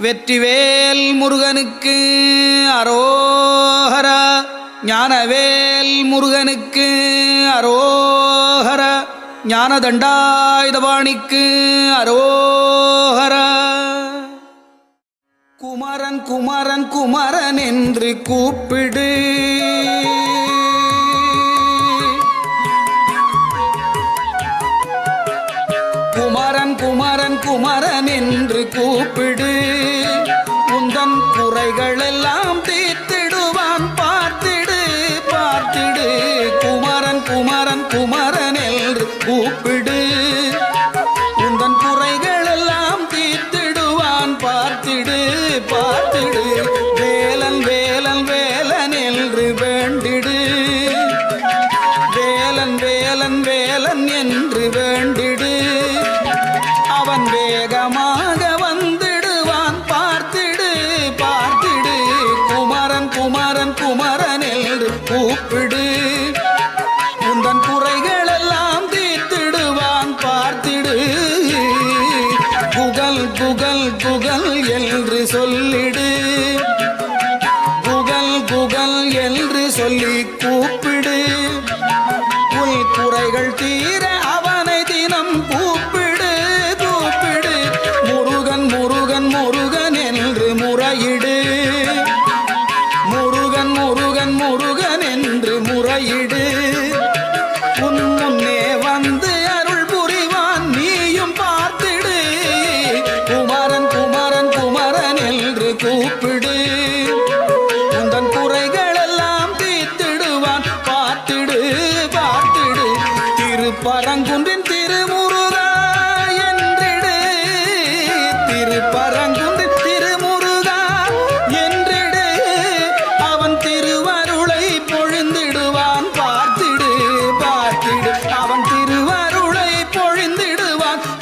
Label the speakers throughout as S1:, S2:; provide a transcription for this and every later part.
S1: வெற்றிவேல் முருகனுக்கு அரோஹரா ஞானவேல் முருகனுக்கு அரோஹரா ஞானதண்டாயுதபாணிக்கு அரோஹரா. குமரன் குமரன் குமரன் என்று கூப்பிடு. குமரன் என்று கூப்பிடு. உந்தன் குறைகள் எல்லாம் தீர்த்திடுவான். பார்த்திடு பார்த்திடு. குமரன் குமரன் குமரன். புகழ் புகழ் புகழ் என்று சொல்லிடு. புகழ் புகழ் என்று சொல்லி கூப்பிடு. உள் குறைகள் தீர அவனை தினம் கூப்பிடு கூப்பிடு. முருகன் முருகன் முருகன் என்று முறையிடு. முருகன் முருகன் முருகன் என்று முறையிடு.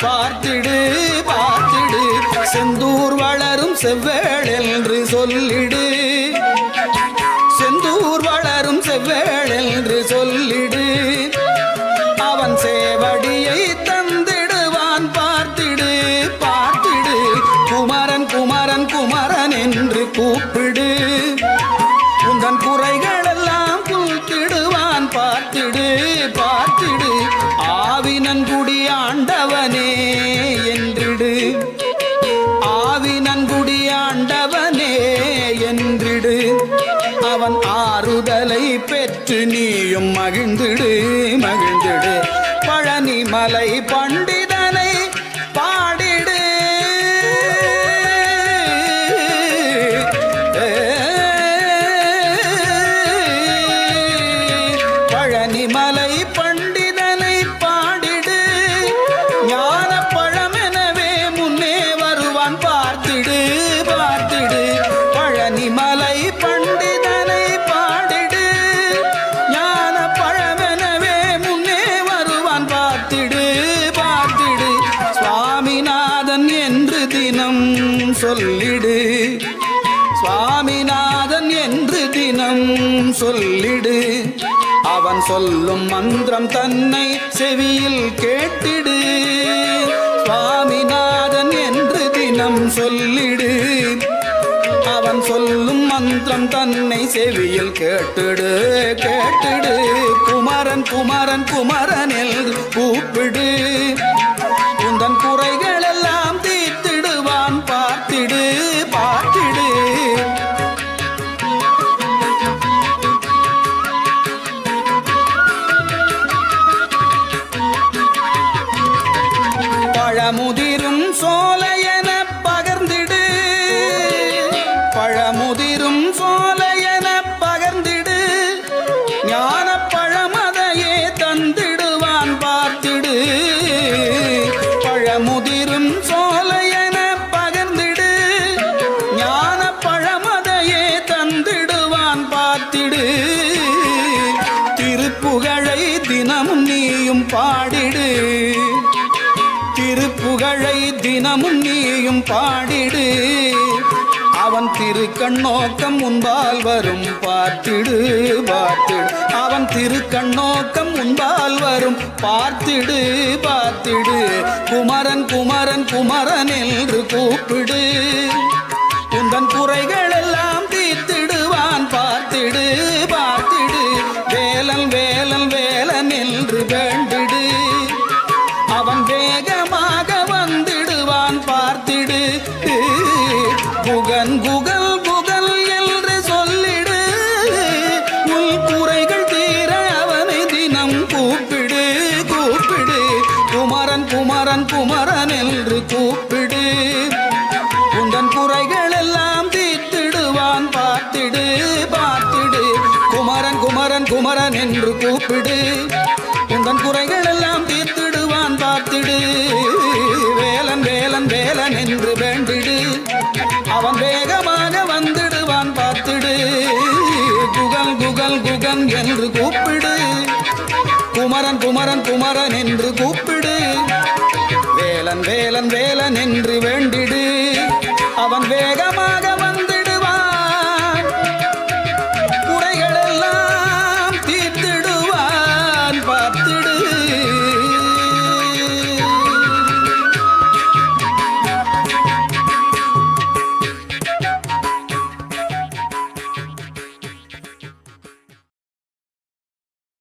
S1: பார்த்திடு பார்த்திடு. செந்தூர் வளரும் செவ்வேள் என்று சொல்லிடு. மலை பெற்று நீயும் மகிழ்ந்திடு மகிழ்ந்திடு. பழனி மலை பண்டிதனை தினம் சொல்லிடு. அவன் சொல்லும் மந்திரம் தன்னை செவியில் கேட்டிடு. சுவாமிநாதன் என்று தினம் சொல்லிடு. அவன் சொல்லும் மந்திரம் தன்னை செவியில் கேட்டுடு கேட்டுடு. குமரன் குமரன் குமரன் என்று கூப்பிடு. பழமுதிரும் சோலையன பகர்ந்திடு. பழமுதிரும் சோலையன பகர்ந்திடு. ஞான பழமதையே தந்திடுவான் பார்த்திடு. பழமுதிரும் சோலையன பகர்ந்திடு. ஞான பழமதையே தந்திடுவான் பார்த்திடு. திருப்புகழை தினமும் நீயும் பாடு. புகழை தினமும் நீயும் பாடிடு. அவன் திருக்கண்ணோக்கம் முன்பால் வரும் பார்த்திடு பார்த்திடு. அவன் திருக்கண்ணோக்கம் முன்பால் வரும் பார்த்திடு பார்த்திடு. குமரன் குமரன் குமரன் என்று கூப்பிடு. உந்தன் குறைகள் எல்லாம் தீர்த்திடுவான் பார்த்திடு பார்த்திடு. வேலன் வேலன் வேலன் என்று வேண்டிடு. அவன் வேகம் குமரன் குமரன் என்று கூப்பிடு. எந்தன் குறைகள் எல்லாம் தீர்த்திடுவான் பார்த்திடு. வேலன் வேலன் வேலன் என்று வேண்டிடு. அவன் வேகமாக வந்திடுவான் பார்த்திடு. குகல் குகல் குகன் என்று கூப்பிடு. குமரன் குமரன் குமரன் என்று கூப்பிடு. வேலன் வேலன் வேலன் என்று